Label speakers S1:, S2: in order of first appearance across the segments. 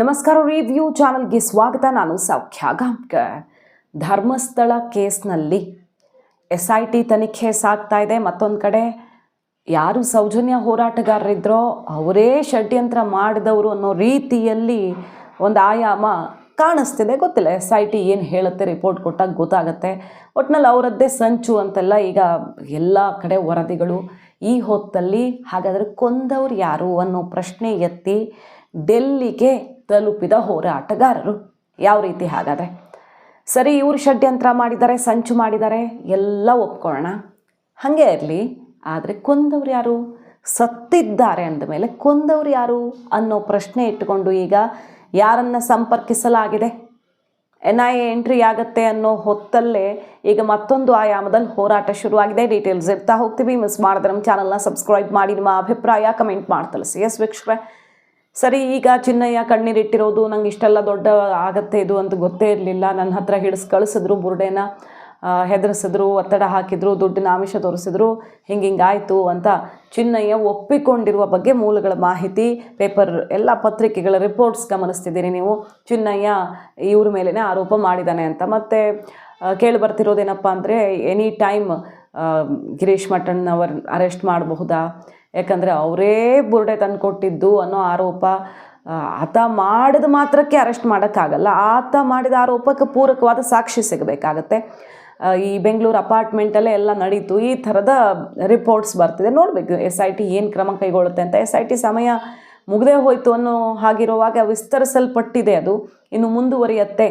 S1: ನಮಸ್ಕಾರ ರಿವ್ಯೂ ಚಾನಲ್ಗೆ ಸ್ವಾಗತ. ನಾನು ಸೌಖ್ಯ ಗಾಂಬ್ಕರ್. ಧರ್ಮಸ್ಥಳ ಕೇಸ್ನಲ್ಲಿ ಎಸ್ ಐ ಟಿ ತನಿಖೆ ಸಾಗ್ತಾ ಇದೆ. ಮತ್ತೊಂದು ಕಡೆ ಯಾರು ಸೌಜನ್ಯ ಹೋರಾಟಗಾರರಿದ್ರೋ ಅವರೇ ಷಡ್ಯಂತ್ರ ಮಾಡಿದವರು ಅನ್ನೋ ರೀತಿಯಲ್ಲಿ ಒಂದು ಆಯಾಮ ಕಾಣಿಸ್ತಿದೆ. ಗೊತ್ತಿಲ್ಲ ಎಸ್ ಐ ಟಿ ಏನು ಹೇಳುತ್ತೆ, ರಿಪೋರ್ಟ್ ಕೊಟ್ಟಾಗ ಗೊತ್ತಾಗುತ್ತೆ. ಒಟ್ನಲ್ಲಿ ಅವರದ್ದೇ ಸಂಚು ಅಂತೆಲ್ಲ ಈಗ ಎಲ್ಲ ಕಡೆ ವರದಿಗಳು ಈ ಹೊತ್ತಲ್ಲಿ ಹಾಗಾದರೆ ಕೊಂದವ್ರು ಯಾರು ಅನ್ನೋ ಪ್ರಶ್ನೆ ಎತ್ತಿ ಡೆಲ್ಲಿಗೆ ತಲುಪಿದ ಹೋರಾಟಗಾರರು. ಯಾವ ರೀತಿ ಹಾಗಾದರೆ? ಸರಿ, ಇವರು ಷಡ್ಯಂತ್ರ ಮಾಡಿದ್ದಾರೆ, ಸಂಚು ಮಾಡಿದ್ದಾರೆ, ಎಲ್ಲ ಒಪ್ಕೊಳ್ಳೋಣ. ಹಾಗೆ ಇರಲಿ, ಆದರೆ ಕೊಂದವ್ರು ಯಾರು? ಸತ್ತಿದ್ದಾರೆ ಅಂದಮೇಲೆ ಕೊಂದವ್ರು ಯಾರು ಅನ್ನೋ ಪ್ರಶ್ನೆ ಇಟ್ಟುಕೊಂಡು ಈಗ ಯಾರನ್ನು ಸಂಪರ್ಕಿಸಲಾಗಿದೆ? ಎನ್ ಐ ಎ ಎಂಟ್ರಿ ಆಗುತ್ತೆ ಅನ್ನೋ ಹೊತ್ತಲ್ಲೇ ಈಗ ಮತ್ತೊಂದು ಆಯಾಮದಲ್ಲಿ ಹೋರಾಟ ಶುರುವಾಗಿದೆ. ಡೀಟೇಲ್ಸ್ ಇರ್ತಾ ಹೋಗ್ತೀವಿ. ಮಿಸ್ ಮಾಡಿದ್ರೆ ನಮ್ಮ ಚಾನಲ್ನ ಸಬ್ಸ್ಕ್ರೈಬ್ ಮಾಡಿ, ನಿಮ್ಮ ಅಭಿಪ್ರಾಯ ಕಮೆಂಟ್ ಮಾಡಿ ಸಿ ಎಸ್ ವೀಕ್ಷಕರೇ ಸರಿ, ಈಗ ಚಿನ್ನಯ್ಯ ಕಣ್ಣೀರಿಟ್ಟಿರೋದು ನಂಗೆ ಇಷ್ಟೆಲ್ಲ ದೊಡ್ಡ ಆಗತ್ತೆ ಇದು ಅಂತ ಗೊತ್ತೇ ಇರಲಿಲ್ಲ. ನನ್ನ ಹತ್ರ ಹಿಡಿಸ್ ಕಳಿಸಿದ್ರು, ಬುರುಡೆನ ಹೆದರಿಸಿದ್ರು, ಒತ್ತಡ ಹಾಕಿದ್ರು, ದುಡ್ಡಿನ ಆಮಿಷ ತೋರಿಸಿದ್ರು, ಹಿಂಗೆ ಹಿಂಗಾಯಿತು ಅಂತ ಚಿನ್ನಯ್ಯ ಒಪ್ಪಿಕೊಂಡಿರುವ ಬಗ್ಗೆ ಮೂಲಗಳ ಮಾಹಿತಿ, ಪೇಪರ್, ಎಲ್ಲ ಪತ್ರಿಕೆಗಳ ರಿಪೋರ್ಟ್ಸ್ ಗಮನಿಸ್ತಿದ್ದೀರಿ ನೀವು. ಚಿನ್ನಯ್ಯ ಇವ್ರ ಮೇಲೇ ಆರೋಪ ಮಾಡಿದ್ದಾನೆ ಅಂತ. ಮತ್ತು ಕೇಳಿ ಬರ್ತಿರೋದೇನಪ್ಪ ಅಂದರೆ any time Girish Mattannavar arrest ಮಾಡಬಹುದಾ? ಯಾಕಂದರೆ ಅವರೇ ಬುರುಡೆ ತಂದು ಕೊಟ್ಟಿದ್ದು ಅನ್ನೋ ಆರೋಪ ಆತ ಮಾಡಿದ ಮಾತ್ರಕ್ಕೆ ಅರೆಸ್ಟ್ ಮಾಡೋಕ್ಕಾಗಲ್ಲ. ಆತ ಮಾಡಿದ ಆರೋಪಕ್ಕೆ ಪೂರಕವಾದ ಸಾಕ್ಷಿ ಸಿಗಬೇಕಾಗತ್ತೆ. ಈ ಬೆಂಗಳೂರು ಅಪಾರ್ಟ್ಮೆಂಟಲ್ಲೇ ಎಲ್ಲ ನಡೀತು. ಈ ಥರದ ರಿಪೋರ್ಟ್ಸ್ ಬರ್ತಿದೆ. ನೋಡಬೇಕು, ಎಸ್ ಐ ಟಿ ಏನು ಕ್ರಮ ಕೈಗೊಳ್ಳುತ್ತೆ ಅಂತ. ಎಸ್ ಐ ಟಿ ಸಮಯ ಮುಗದೇ ಹೋಯಿತು ಅನ್ನೋ ಹಾಗಿರುವಾಗ ವಿಸ್ತರಿಸಲ್ಪಟ್ಟಿದೆ ಅದು. ಇನ್ನು ಮುಂದುವರಿಯತ್ತೆ.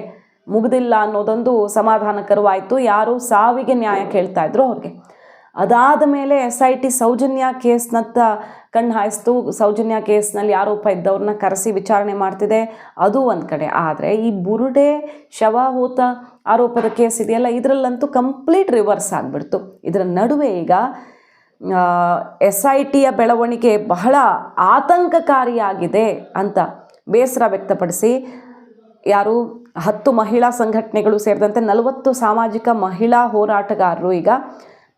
S1: ಮುಗ್ದಿಲ್ಲ ಅನ್ನೋದೊಂದು ಸಮಾಧಾನಕರವಾಯಿತು. ಯಾರು ಸಾವಿಗೆ ನ್ಯಾಯ ಕೇಳ್ತಾ ಇದ್ರು ಅವ್ರಿಗೆ. ಅದಾದ ಮೇಲೆ ಎಸ್ ಐ ಟಿ ಸೌಜನ್ಯ ಕೇಸ್ನತ್ತ ಕಣ್ಣು ಹಾಯಿಸ್ತು. ಸೌಜನ್ಯ ಕೇಸ್ನಲ್ಲಿ ಆರೋಪ ಇದ್ದವ್ರನ್ನ ಕರೆಸಿ ವಿಚಾರಣೆ ಮಾಡ್ತಿದೆ. ಅದು ಒಂದು ಕಡೆ. ಆದರೆ ಈ ಬುರುಡೆ ಶವ ಹೋತ ಆರೋಪದ ಕೇಸ್ ಇದೆಯಲ್ಲ, ಇದರಲ್ಲಂತೂ ಕಂಪ್ಲೀಟ್ ರಿವರ್ಸ್ ಆಗಿಬಿಡ್ತು. ಇದರ ನಡುವೆ ಈಗ ಎಸ್ ಐ ಟಿಯ ಬೆಳವಣಿಗೆ ಬಹಳ ಆತಂಕಕಾರಿಯಾಗಿದೆ ಅಂತ ಬೇಸರ ವ್ಯಕ್ತಪಡಿಸಿ, ಯಾರು, ಹತ್ತು ಮಹಿಳಾ ಸಂಘಟನೆಗಳು ಸೇರಿದಂತೆ ನಲವತ್ತು ಸಾಮಾಜಿಕ ಮಹಿಳಾ ಹೋರಾಟಗಾರರು ಈಗ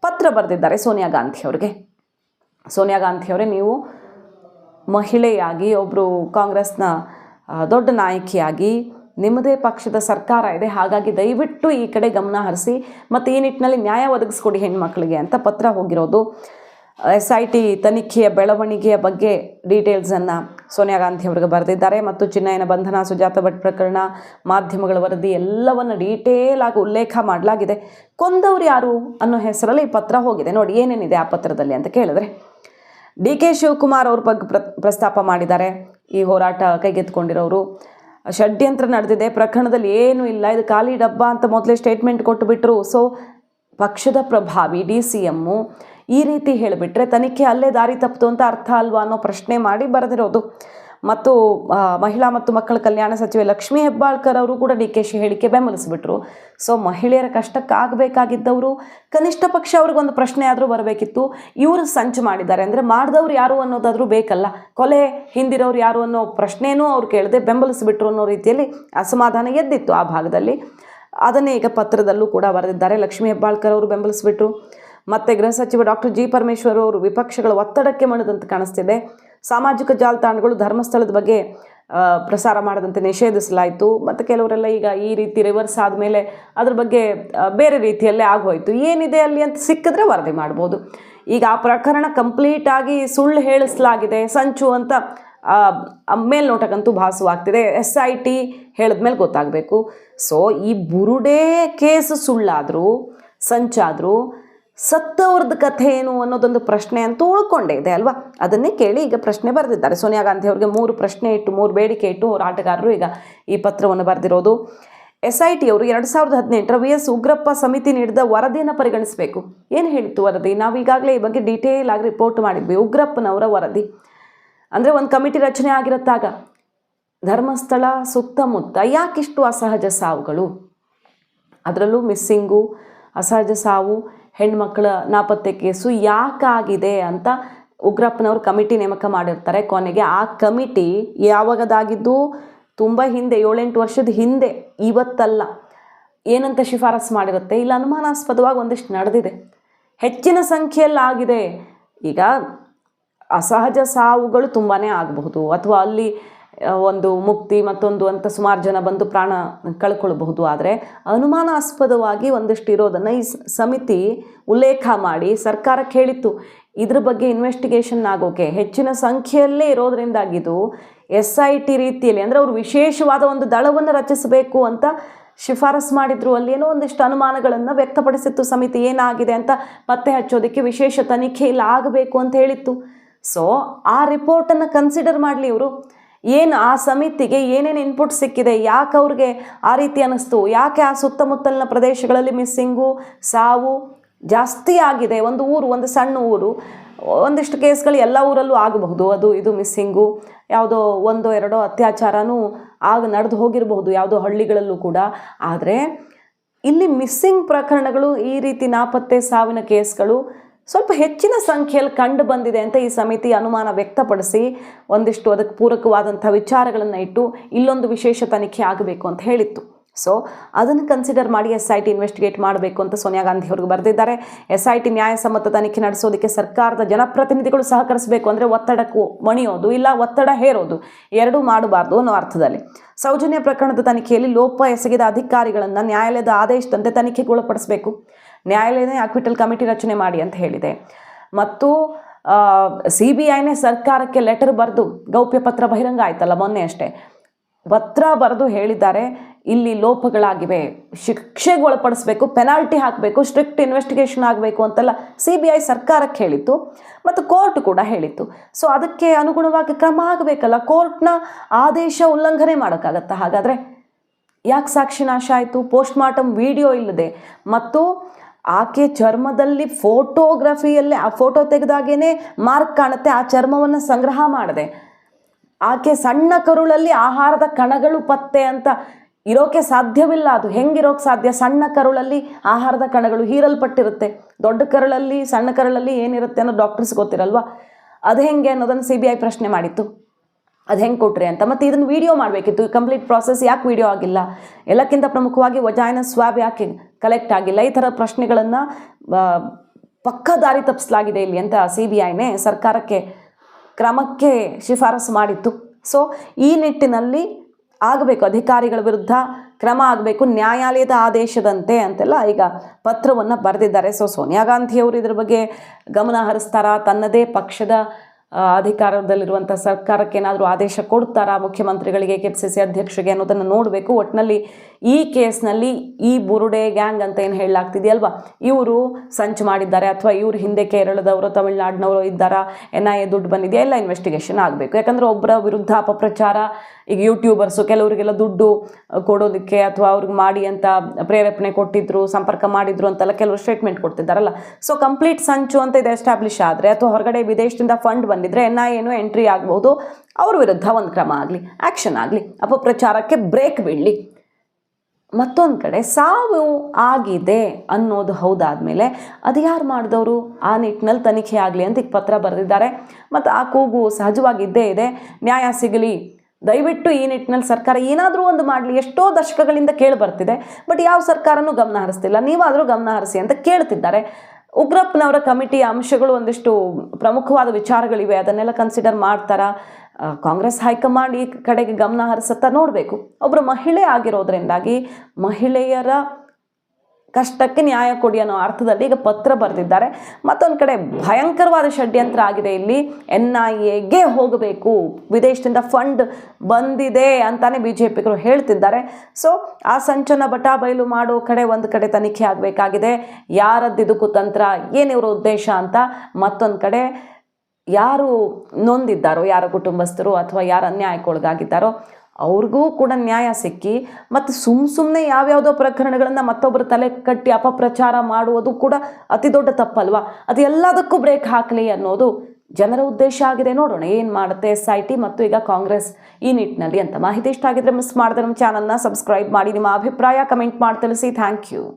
S1: ಪತ್ರ ಬರೆದಿದ್ದಾರೆ ಸೋನಿಯಾ ಗಾಂಧಿ ಅವರಿಗೆ. ಸೋನಿಯಾ ಗಾಂಧಿ ಅವರೇ ನೀವು ಮಹಿಳೆಯಾಗಿ ಒಬ್ಬರು ಕಾಂಗ್ರೆಸ್ನ ದೊಡ್ಡ ನಾಯಕಿಯಾಗಿ ನಿಮ್ಮದೇ ಪಕ್ಷದ ಸರ್ಕಾರ ಇದೆ, ಹಾಗಾಗಿ ದಯವಿಟ್ಟು ಈ ಕಡೆ ಗಮನ ಹರಿಸಿ ಮತ್ತು ಈ ನಿಟ್ಟಿನಲ್ಲಿ ನ್ಯಾಯ ಒದಗಿಸ್ಕೊಡಿ ಹೆಣ್ಮಕ್ಳಿಗೆ ಅಂತ ಪತ್ರ ಹೋಗಿರೋದು. ಎಸ್ ಐ ಟಿ ತನಿಖೆಯ ಬೆಳವಣಿಗೆಯ ಬಗ್ಗೆ ಡೀಟೇಲ್ಸನ್ನು ಸೋನಿಯಾ ಗಾಂಧಿ ಅವರಿಗೆ ಬರೆದಿದ್ದಾರೆ. ಮತ್ತು ಚಿನ್ನಯನ ಬಂಧನ, ಸುಜಾತ ಭಟ್ ಪ್ರಕರಣ, ಮಾಧ್ಯಮಗಳ ವರದಿ ಎಲ್ಲವನ್ನು ಡೀಟೇಲ್ ಆಗಿ ಉಲ್ಲೇಖ ಮಾಡಲಾಗಿದೆ. ಕೊಂದವರು ಯಾರು ಅನ್ನೋ ಹೆಸರಲ್ಲಿ ಈ ಪತ್ರ ಹೋಗಿದೆ. ನೋಡಿ, ಏನೇನಿದೆ ಆ ಪತ್ರದಲ್ಲಿ ಅಂತ ಕೇಳಿದ್ರೆ, ಡಿ ಕೆ ಶಿವಕುಮಾರ್ ಅವ್ರ ಬಗ್ಗೆ ಪ್ರ, ಪ್ರಸ್ತಾಪ ಮಾಡಿದ್ದಾರೆ. ಈ ಹೋರಾಟ ಕೈಗೆತ್ತಿಕೊಂಡಿರೋರು, ಷಡ್ಯಂತ್ರ ನಡೆದಿದೆ, ಪ್ರಕರಣದಲ್ಲಿ ಏನೂ ಇಲ್ಲ, ಇದು ಖಾಲಿ ಡಬ್ಬ ಅಂತ ಮೊದಲೇ ಸ್ಟೇಟ್ಮೆಂಟ್ ಕೊಟ್ಟುಬಿಟ್ರು ಸೊ ಪಕ್ಷದ ಪ್ರಭಾವಿ, ಡಿ ಸಿ ಎಮ್ಮು ಈ ರೀತಿ ಹೇಳಿಬಿಟ್ರೆ ತನಿಖೆ ಅಲ್ಲೇ ದಾರಿ ತಪ್ಪಿತು ಅಂತ ಅರ್ಥ ಅಲ್ವಾ ಅನ್ನೋ ಪ್ರಶ್ನೆ ಮಾಡಿ ಬರೆದಿರೋದು. ಮತ್ತು ಮಹಿಳಾ ಮತ್ತು ಮಕ್ಕಳ ಕಲ್ಯಾಣ ಸಚಿವೆ ಲಕ್ಷ್ಮೀ ಹೆಬ್ಬಾಳ್ಕರ್ ಅವರು ಕೂಡ ಡಿ ಕೆ ಶಿ ಹೇಳಿಕೆ ಬೆಂಬಲಿಸಿಬಿಟ್ರು. ಸೊ, ಮಹಿಳೆಯರ ಕಷ್ಟಕ್ಕಾಗಬೇಕಾಗಿದ್ದವರು ಕನಿಷ್ಠ ಪಕ್ಷ ಅವ್ರಿಗೊಂದು ಪ್ರಶ್ನೆ ಆದರೂ ಬರಬೇಕಿತ್ತು. ಇವರು ಸಂಚು ಮಾಡಿದ್ದಾರೆ ಅಂದರೆ ಮಾಡಿದವ್ರು ಯಾರು ಅನ್ನೋದಾದರೂ ಬೇಕಲ್ಲ. ಕೊಲೆ ಹಿಂದಿರೋರು ಯಾರು ಅನ್ನೋ ಪ್ರಶ್ನೆಯೂ ಅವ್ರು ಕೇಳದೆ ಬೆಂಬಲಿಸಿಬಿಟ್ರು ಅನ್ನೋ ರೀತಿಯಲ್ಲಿ ಅಸಮಾಧಾನ ಎದ್ದಿತ್ತು ಆ ಭಾಗದಲ್ಲಿ. ಅದನ್ನೇ ಈಗ ಪತ್ರದಲ್ಲೂ ಕೂಡ ಬರೆದಿದ್ದಾರೆ. ಲಕ್ಷ್ಮೀ ಹೆಬ್ಬಾಳ್ಕರ್ ಅವರು ಬೆಂಬಲಿಸಿಬಿಟ್ರು. ಮತ್ತು ಗೃಹ ಸಚಿವ ಡಾಕ್ಟರ್ ಜಿ ಪರಮೇಶ್ವರ್ ಅವರು ವಿಪಕ್ಷಗಳ ಒತ್ತಡಕ್ಕೆ ಮಣಿದಂತೆ ಕಾಣಿಸ್ತಿದೆ. ಸಾಮಾಜಿಕ ಜಾಲತಾಣಗಳು ಧರ್ಮಸ್ಥಳದ ಬಗ್ಗೆ ಪ್ರಸಾರ ಮಾಡದಂತೆ ನಿಷೇಧಿಸಲಾಯಿತು. ಮತ್ತು ಕೆಲವರೆಲ್ಲ ಈಗ ಈ ರೀತಿ ರಿವರ್ಸ್ ಆದಮೇಲೆ ಅದ್ರ ಬಗ್ಗೆ ಬೇರೆ ರೀತಿಯಲ್ಲೇ ಆಗೋಯಿತು. ಏನಿದೆ ಅಲ್ಲಿ ಅಂತ ಸಿಕ್ಕಿದ್ರೆ ವರದಿ ಮಾಡ್ಬೋದು. ಈಗ ಆ ಪ್ರಕರಣ ಕಂಪ್ಲೀಟಾಗಿ ಸುಳ್ಳು ಹೇಳಿಸಲಾಗಿದೆ. ಸಂಚು ಅಂತ ಮೇಲ್ನೋಟಕ್ಕಂತೂ ಭಾಸವಾಗ್ತಿದೆ. ಎಸ್ ಐ ಟಿ ಹೇಳಿದ್ಮೇಲೆ ಗೊತ್ತಾಗಬೇಕು. ಸೊ ಈ ಬುರುಡೆ ಕೇಸ್ ಸುಳ್ಳಾದರೂ, ಸಂಚಾದರೂ ಸತ್ತವ್ರದ್ದು ಕಥೆ ಏನು ಅನ್ನೋದೊಂದು ಪ್ರಶ್ನೆ ಅಂತ ಉಳ್ಕೊಂಡೆ ಇದೆ ಅಲ್ವಾ? ಅದನ್ನೇ ಕೇಳಿ ಈಗ ಪ್ರಶ್ನೆ ಬರೆದಿದ್ದಾರೆ. ಸೋನಿಯಾ ಗಾಂಧಿ ಅವರಿಗೆ ಮೂರು ಪ್ರಶ್ನೆ ಇಟ್ಟು, ಮೂರು ಬೇಡಿಕೆ ಇಟ್ಟು ಆಟಗಾರರು ಈಗ ಈ ಪತ್ರವನ್ನು ಬರೆದಿರೋದು. ಎಸ್ ಐ ಟಿ ಅವರು ಎರಡು ಸಾವಿರದ ಹದಿನೆಂಟರ ವಿ ಎಸ್ ಉಗ್ರಪ್ಪ ಸಮಿತಿ ನೀಡಿದ ವರದಿಯನ್ನು ಪರಿಗಣಿಸಬೇಕು. ಏನು ಹೇಳಿತ್ತು ವರದಿ? ನಾವು ಈಗಾಗಲೇ ಈ ಬಗ್ಗೆ ಡೀಟೇಲ್ ಆಗಿ ರಿಪೋರ್ಟ್ ಮಾಡಿದ್ವಿ. ಉಗ್ರಪ್ಪನವರ ವರದಿ. ಅಂದರೆ ಒಂದು ಕಮಿಟಿ ರಚನೆ ಆಗಿರತ್ತಾಗ. ಧರ್ಮಸ್ಥಳ ಸುತ್ತಮುತ್ತ ಯಾಕಿಷ್ಟು ಅಸಹಜ ಸಾವುಗಳು? ಅದರಲ್ಲೂ ಮಿಸ್ಸಿಂಗು, ಅಸಹಜ ಸಾವು ಹೆಣ್ಮಕ್ಳ ನಾಪತ್ತೆ ಕೇಸು ಯಾಕಾಗಿದೆ ಅಂತ ಉಗ್ರಪ್ಪನವರು ಕಮಿಟಿ ನೇಮಕ ಮಾಡಿರ್ತಾರೆ ಕೊನೆಗೆ. ಆ ಕಮಿಟಿ ಯಾವಾಗದಾಗಿದ್ದು ತುಂಬ ಹಿಂದೆ, ಏಳೆಂಟು ವರ್ಷದ ಹಿಂದೆ, ಇವತ್ತಲ್ಲ. ಏನಂತ ಶಿಫಾರಸು ಮಾಡಿರುತ್ತೆ? ಇಲ್ಲ, ಅನುಮಾನಾಸ್ಪದವಾಗಿ ಒಂದಿಷ್ಟು ನಡೆದಿದೆ. ಹೆಚ್ಚಿನ ಸಂಖ್ಯೆಯಲ್ಲಿ ಆಗಿದೆ ಈಗ ಅಸಹಜ ಸಾವುಗಳು ತುಂಬಾ ಆಗಬಹುದು. ಅಥವಾ ಅಲ್ಲಿ ಒಂದು ಮುಕ್ತಿ ಮತ್ತೊಂದು ಅಂತ ಸುಮಾರು ಜನ ಬಂದು ಪ್ರಾಣ ಕಳ್ಕೊಳ್ಬಹುದು. ಆದರೆ ಅನುಮಾನಾಸ್ಪದವಾಗಿ ಒಂದಿಷ್ಟು ಇರೋದನ್ನು ಈ ಸಮಿತಿ ಉಲ್ಲೇಖ ಮಾಡಿ ಸರ್ಕಾರಕ್ಕೆ ಹೇಳಿತ್ತು ಇದ್ರ ಬಗ್ಗೆ ಇನ್ವೆಸ್ಟಿಗೇಷನ್ ಆಗೋಕೆ ಹೆಚ್ಚಿನ ಸಂಖ್ಯೆಯಲ್ಲೇ ಇರೋದರಿಂದಾಗಿದ್ದು ಎಸ್ ಐ ಟಿ ರೀತಿಯಲ್ಲಿ ಅಂದರೆ ಅವರು ವಿಶೇಷವಾದ ಒಂದು ದಳವನ್ನು ರಚಿಸಬೇಕು ಅಂತ ಶಿಫಾರಸ್ ಮಾಡಿದ್ರು. ಅಲ್ಲಿ ಏನೋ ಒಂದಿಷ್ಟು ಅನುಮಾನಗಳನ್ನು ವ್ಯಕ್ತಪಡಿಸಿತ್ತು. ಸಮಿತಿ ಏನಾಗಿದೆ ಅಂತ ಪತ್ತೆ ಹಚ್ಚೋದಕ್ಕೆ ವಿಶೇಷ ತನಿಖೆ ಇಲ್ಲಿ, ಆಗಬೇಕು ಅಂತ ಹೇಳಿತ್ತು. ಸೊ ಆ ರಿಪೋರ್ಟನ್ನು ಕನ್ಸಿಡರ್ ಮಾಡಲಿ ಇವರು. ಏನು ಆ ಸಮಿತಿಗೆ ಏನೇನು ಇನ್ಪುಟ್ ಸಿಕ್ಕಿದೆ? ಯಾಕೆ ಅವ್ರಿಗೆ ಆ ರೀತಿ ಅನ್ನಿಸ್ತು? ಯಾಕೆ ಆ ಸುತ್ತಮುತ್ತಲಿನ ಪ್ರದೇಶಗಳಲ್ಲಿ ಮಿಸ್ಸಿಂಗು ಸಾವು ಜಾಸ್ತಿ ಆಗಿದೆ? ಒಂದು ಊರು, ಒಂದು ಸಣ್ಣ ಊರು, ಒಂದಿಷ್ಟು ಕೇಸ್ಗಳು ಎಲ್ಲ ಊರಲ್ಲೂ ಆಗಬಹುದು. ಅದು, ಇದು ಮಿಸ್ಸಿಂಗು ಯಾವುದೋ ಒಂದೋ ಎರಡೋ ಅತ್ಯಾಚಾರನೂ ಆಗ ನಡೆದು ಹೋಗಿರಬಹುದು ಯಾವುದೋ ಹಳ್ಳಿಗಳಲ್ಲೂ ಕೂಡ. ಆದರೆ, ಇಲ್ಲಿ ಮಿಸ್ಸಿಂಗ್ ಪ್ರಕರಣಗಳು ಈ ರೀತಿ ನಾಪತ್ತೆ, ಸಾವಿನ ಕೇಸ್ಗಳು ಸ್ವಲ್ಪ ಹೆಚ್ಚಿನ ಸಂಖ್ಯೆಯಲ್ಲಿ ಕಂಡು ಬಂದಿದೆ ಅಂತ ಈ ಸಮಿತಿ ಅನುಮಾನ ವ್ಯಕ್ತಪಡಿಸಿ ಒಂದಿಷ್ಟು ಅದಕ್ಕೆ ಪೂರಕವಾದಂಥ ವಿಚಾರಗಳನ್ನು ಇಟ್ಟು ಇಲ್ಲೊಂದು ವಿಶೇಷ ತನಿಖೆ ಆಗಬೇಕು ಅಂತ ಹೇಳಿತ್ತು. ಸೊ ಅದನ್ನು ಕನ್ಸಿಡರ್ ಮಾಡಿ ಎಸ್ ಐ ಟಿ ಇನ್ವೆಸ್ಟಿಗೇಟ್ ಮಾಡಬೇಕು ಅಂತ ಸೋನಿಯಾ ಗಾಂಧಿ ಅವ್ರಿಗೆ ಬರೆದಿದ್ದಾರೆ. ಎಸ್ ಐ ಟಿ ನ್ಯಾಯಸಮ್ಮತ ತನಿಖೆ ನಡೆಸೋದಕ್ಕೆ ಸರ್ಕಾರದ ಜನಪ್ರತಿನಿಧಿಗಳು ಸಹಕರಿಸಬೇಕು ಅಂದರೆ ಒತ್ತಡಕ್ಕೂ ಮಣಿಯೋದು, ಇಲ್ಲ ಒತ್ತಡ ಹೇರೋದು, ಎರಡೂ ಮಾಡಬಾರ್ದು ಅನ್ನೋ ಅರ್ಥದಲ್ಲಿ. ಸೌಜನ್ಯ ಪ್ರಕರಣದ ತನಿಖೆಯಲ್ಲಿ ಲೋಪ ಎಸಗಿದ ಅಧಿಕಾರಿಗಳನ್ನು ನ್ಯಾಯಾಲಯದ ಆದೇಶದಂತೆ ತನಿಖೆಗೊಳಪಡಿಸಬೇಕು ನ್ಯಾಯಾಲಯನೇ ಅಕ್ವಿಟಲ್ ಕಮಿಟಿ ರಚನೆ ಮಾಡಿ ಅಂತ ಹೇಳಿದೆ. ಮತ್ತು ಸಿ ಬಿ ಐನೇ ಸರ್ಕಾರಕ್ಕೆ ಲೆಟರ್ ಬರೆದು ಗೌಪ್ಯ ಪತ್ರ ಬಹಿರಂಗ ಆಯ್ತಲ್ಲ ಮೊನ್ನೆ ಅಷ್ಟೇ. ಪತ್ರ ಬರೆದು ಹೇಳಿದ್ದಾರೆ, ಇಲ್ಲಿ ಲೋಪಗಳಾಗಿವೆ, ಶಿಕ್ಷೆಗೆ ಒಳಪಡಿಸ್ಬೇಕು ಪೆನಾಲ್ಟಿ ಹಾಕಬೇಕು ಸ್ಟ್ರಿಕ್ಟ್ ಇನ್ವೆಸ್ಟಿಗೇಷನ್ ಆಗಬೇಕು ಅಂತೆಲ್ಲ ಸಿ ಬಿ ಐ ಸರ್ಕಾರಕ್ಕೆ ಹೇಳಿತ್ತು, ಮತ್ತು ಕೋರ್ಟ್ ಕೂಡ ಹೇಳಿತ್ತು. ಸೊ ಅದಕ್ಕೆ ಅನುಗುಣವಾಗಿ ಕ್ರಮ ಆಗಬೇಕಲ್ಲ ಕೋರ್ಟ್ನ ಆದೇಶ ಉಲ್ಲಂಘನೆ ಮಾಡೋಕ್ಕಾಗತ್ತಾ? ಹಾಗಾದರೆ ಯಾಕೆ ಸಾಕ್ಷಿ ನಾಶ ಆಯಿತು? ಪೋಸ್ಟ್ ಮಾರ್ಟಮ್ ವಿಡಿಯೋ ಇಲ್ಲದೆ, ಮತ್ತು ಆಕೆ ಚರ್ಮದಲ್ಲಿ ಫೋಟೋಗ್ರಫಿಯಲ್ಲೇ, ಆ ಫೋಟೋ ತೆಗೆದಾಗೇನೆ ಮಾರ್ಕ್ ಕಾಣುತ್ತೆ, ಆ ಚರ್ಮವನ್ನು ಸಂಗ್ರಹ ಮಾಡಿದೆ. ಆಕೆ ಸಣ್ಣ ಕರುಳಲ್ಲಿ ಆಹಾರದ ಕಣಗಳು ಪತ್ತೆ ಅಂತ ಇರೋಕೆ ಸಾಧ್ಯವಿಲ್ಲ ಅದು. ಹೆಂಗಿರೋಕೆ ಸಾಧ್ಯ? ಸಣ್ಣ ಕರುಳಲ್ಲಿ ಆಹಾರದ ಕಣಗಳು ಹೀರಲ್ಪಟ್ಟಿರುತ್ತೆ. ದೊಡ್ಡ ಕರುಳಲ್ಲಿ, ಸಣ್ಣ ಕರುಳಲ್ಲಿ ಏನಿರುತ್ತೆ ಅನ್ನೋ ಡಾಕ್ಟರ್ಸ್ ಗೊತ್ತಿರಲ್ವಾ? ಅದು ಹೆಂಗೆ ಅನ್ನೋದನ್ನು ಸಿ ಬಿ ಐ ಪ್ರಶ್ನೆ ಮಾಡಿತ್ತು. ಅದು ಹೆಂಗೆ ಕೊಟ್ರಿ ಅಂತ. ಮತ್ತು ಇದನ್ನು ವಿಡಿಯೋ ಮಾಡಬೇಕಿತ್ತು. ಕಂಪ್ಲೀಟ್ ಪ್ರಾಸೆಸ್ ಯಾಕೆ ವಿಡಿಯೋ ಆಗಿಲ್ಲ? ಎಲ್ಲಕ್ಕಿಂತ ಪ್ರಮುಖವಾಗಿ ವಜಾಯನ ಸ್ವಾಬ್ ಯಾಕೆ ಕಲೆಕ್ಟ್ ಆಗಿಲ್ಲ. ಈ ಥರ ಪ್ರಶ್ನೆಗಳನ್ನು ಪಕ್ಕ ದಾರಿ ತಪ್ಪಿಸಲಾಗಿದೆ ಇಲ್ಲಿ ಅಂತ ಸಿ ಬಿ ಐನೇ ಸರ್ಕಾರಕ್ಕೆ, ಕ್ರಮಕ್ಕೆ ಶಿಫಾರಸು ಮಾಡಿತ್ತು. ಸೊ ಈ ನಿಟ್ಟಿನಲ್ಲಿ ಆಗಬೇಕು. ಅಧಿಕಾರಿಗಳ ವಿರುದ್ಧ ಕ್ರಮ ಆಗಬೇಕು. ನ್ಯಾಯಾಲಯದ ಆದೇಶದಂತೆ ಅಂತೆಲ್ಲ ಈಗ ಪತ್ರವನ್ನು ಬರೆದಿದ್ದಾರೆ. ಸೊ ಸೋನಿಯಾ ಗಾಂಧಿಯವರು ಇದ್ರ ಬಗ್ಗೆ ಗಮನ ಹರಿಸ್ತಾರಾ? ತನ್ನದೇ ಪಕ್ಷದ ಅಧಿಕಾರದಲ್ಲಿರುವಂಥ ಸರ್ಕಾರಕ್ಕೆ ಏನಾದರೂ ಆದೇಶ ಕೊಡ್ತಾರಾ? ಮುಖ್ಯಮಂತ್ರಿಗಳಿಗೆ ಕೆ ಪಿ ಸಿ ಸಿ ಅಧ್ಯಕ್ಷರಿಗೆ ಅನ್ನೋದನ್ನು ನೋಡಬೇಕು. ಒಟ್ಟಿನಲ್ಲಿ ಈ ಕೇಸ್ನಲ್ಲಿ ಈ ಬುರುಡೆ ಗ್ಯಾಂಗ್ ಅಂತ ಏನು ಹೇಳಲಾಗ್ತಿದೆಯಲ್ವಾ? ಇವರು ಸಂಚು ಮಾಡಿದ್ದಾರೆ ಅಥವಾ ಇವರು ಹಿಂದೆ ಕೇರಳದವರು, ತಮಿಳುನಾಡಿನವರು ಇದ್ದಾರಾ? ಎನ್ ಐ ಎ ದುಡ್ಡು ಬಂದಿದೆಯಾ? ಎಲ್ಲ ಇನ್ವೆಸ್ಟಿಗೇಷನ್ ಆಗಬೇಕು. ಯಾಕಂದರೆ ಒಬ್ಬರ ವಿರುದ್ಧ ಅಪಪ್ರಚಾರ ಈಗ ಯೂಟ್ಯೂಬರ್ಸು ಕೆಲವರಿಗೆಲ್ಲ ದುಡ್ಡು ಕೊಡೋದಕ್ಕೆ ಅಥವಾ ಅವ್ರಿಗೆ ಮಾಡಿ ಅಂತ ಪ್ರೇರೇಪಣೆ ಕೊಟ್ಟಿದ್ರು, ಸಂಪರ್ಕ ಮಾಡಿದ್ರು ಅಂತೆಲ್ಲ ಕೆಲವರು ಸ್ಟೇಟ್ಮೆಂಟ್ ಕೊಡ್ತಿದ್ದಾರಲ್ಲ. ಸೊ ಕಂಪ್ಲೀಟ್ ಸಂಚು ಅಂತ ಇದು ಎಸ್ಟಾಬ್ಲಿಷ್ ಆದರೆ ಅಥವಾ ಹೊರಗಡೆ ವಿದೇಶದಿಂದ ಫಂಡ್ ಬಂದಿದ್ರೆ ಎನ್ ಐ ಏನು ಎಂಟ್ರಿ ಆಗ್ಬೋದು. ಅವ್ರ ವಿರುದ್ಧ ಒಂದು ಕ್ರಮ ಆಗಲಿ ಆ್ಯಕ್ಷನ್ ಆಗಲಿ, ಅಪಪ್ರಚಾರಕ್ಕೆ ಬ್ರೇಕ್ ಬೀಳಲಿ. ಮತ್ತೊಂದು ಕಡೆ ಸಾವು ಆಗಿದೆ ಅನ್ನೋದು ಹೌದಾದ್ಮೇಲೆ ಅದು ಯಾರು ಮಾಡಿದವರು? ಆ ನಿಟ್ಟಿನಲ್ಲಿ ತನಿಖೆ ಆಗಲಿ ಅಂತ ಈಗ ಪತ್ರ ಬರೆದಿದ್ದಾರೆ. ಮತ್ತು ಆ ಕೂಗು ಸಹಜವಾಗಿದ್ದೇ ಇದೆ. ನ್ಯಾಯ ಸಿಗಲಿ ದಯವಿಟ್ಟು ಈ ನಿಟ್ಟಿನಲ್ಲಿ ಸರ್ಕಾರ ಏನಾದರೂ ಒಂದು ಮಾಡಲಿ, ಎಷ್ಟೋ ದಶಕಗಳಿಂದ ಕೇಳಿ ಬರ್ತಿದೆ, ಬಟ್ ಯಾವ ಸರ್ಕಾರನೂ ಗಮನ ಹರಿಸ್ತಿಲ್ಲ. ನೀವಾದರೂ ಗಮನ ಹರಿಸಿ ಅಂತ ಕೇಳ್ತಿದ್ದಾರೆ. ಉಗ್ರಪ್ಪನವರ ಕಮಿಟಿಯ ಅಂಶಗಳು ಒಂದಿಷ್ಟು ಪ್ರಮುಖವಾದ ವಿಚಾರಗಳಿವೆ. ಅದನ್ನೆಲ್ಲ ಕನ್ಸಿಡರ್ ಮಾಡ್ತಾರಾ? ಕಾಂಗ್ರೆಸ್ ಹೈಕಮಾಂಡ್ ಈ ಕಡೆಗೆ ಗಮನ ಹರಿಸುತ್ತಾ ನೋಡಬೇಕು. ಒಬ್ಬರು ಮಹಿಳೆ ಆಗಿರೋದ್ರಿಂದಾಗಿ ಮಹಿಳೆಯರ ಕಷ್ಟಕ್ಕೆ ನ್ಯಾಯ ಕೊಡಿ ಅನ್ನೋ ಅರ್ಥದಲ್ಲಿ ಈಗ ಪತ್ರ ಬರೆದಿದ್ದಾರೆ. ಮತ್ತೊಂದು ಕಡೆ ಭಯಂಕರವಾದ ಷಡ್ಯಂತ್ರ ಆಗಿದೆ ಇಲ್ಲಿ. ಎನ್ ಐ ಎಗೆ ಹೋಗಬೇಕು. ವಿದೇಶದಿಂದ ಫಂಡ್ ಬಂದಿದೆ ಅಂತಾನೆ ಬಿ ಜೆ ಪಿಗಳು ಹೇಳ್ತಿದ್ದಾರೆ. ಸೊ, ಆ ಸಂಚನ ಬಟಾಬೈಲು ಮಾಡೋ ಕಡೆ ಒಂದು ಕಡೆ ತನಿಖೆ ಆಗಬೇಕಾಗಿದೆ. ಯಾರದ್ದಿದು ಕುತಂತ್ರ ಏನಿವರ ಉದ್ದೇಶ ಅಂತ ಮತ್ತೊಂದು ಕಡೆ ಯಾರು ನೊಂದಿದ್ದಾರೋ, ಯಾರ ಕುಟುಂಬಸ್ಥರು ಅಥವಾ ಯಾರು ಅನ್ಯಾಯಕ್ಕೊಳಗಾಗಿದ್ದಾರೋ ಅವ್ರಿಗೂ ಕೂಡ ನ್ಯಾಯ ಸಿಕ್ಕಿ ಮತ್ತು ಸುಮ್ಮ ಸುಮ್ಮನೆ ಯಾವ್ಯಾವುದೋ ಪ್ರಕರಣಗಳನ್ನು ಮತ್ತೊಬ್ಬರ ತಲೆ ಕಟ್ಟಿ ಅಪಪ್ರಚಾರ ಮಾಡುವುದು ಕೂಡ ಅತಿ ದೊಡ್ಡ ತಪ್ಪಲ್ವಾ? ಅದು ಎಲ್ಲದಕ್ಕೂ ಬ್ರೇಕ್ ಹಾಕಲಿ ಅನ್ನೋದು ಜನರ ಉದ್ದೇಶ ಆಗಿದೆ. ನೋಡೋಣ ಏನು ಮಾಡುತ್ತೆ ಎಸ್ ಐ ಟಿ ಮತ್ತು ಈಗ ಕಾಂಗ್ರೆಸ್ ಈ ನಿಟ್ಟಿನಲ್ಲಿ ಅಂತ. ಮಾಹಿತಿ ಇಷ್ಟ ಆಗಿದ್ರೆ ಮಿಸ್ ಮಾಡಿದ್ರೆ ನಮ್ಮ ಚಾನಲ್ನ ಸಬ್ಸ್ಕ್ರೈಬ್ ಮಾಡಿ. ನಿಮ್ಮ ಅಭಿಪ್ರಾಯ ಕಮೆಂಟ್ ಮಾಡಿ ತಿಳಿಸಿ. Thank you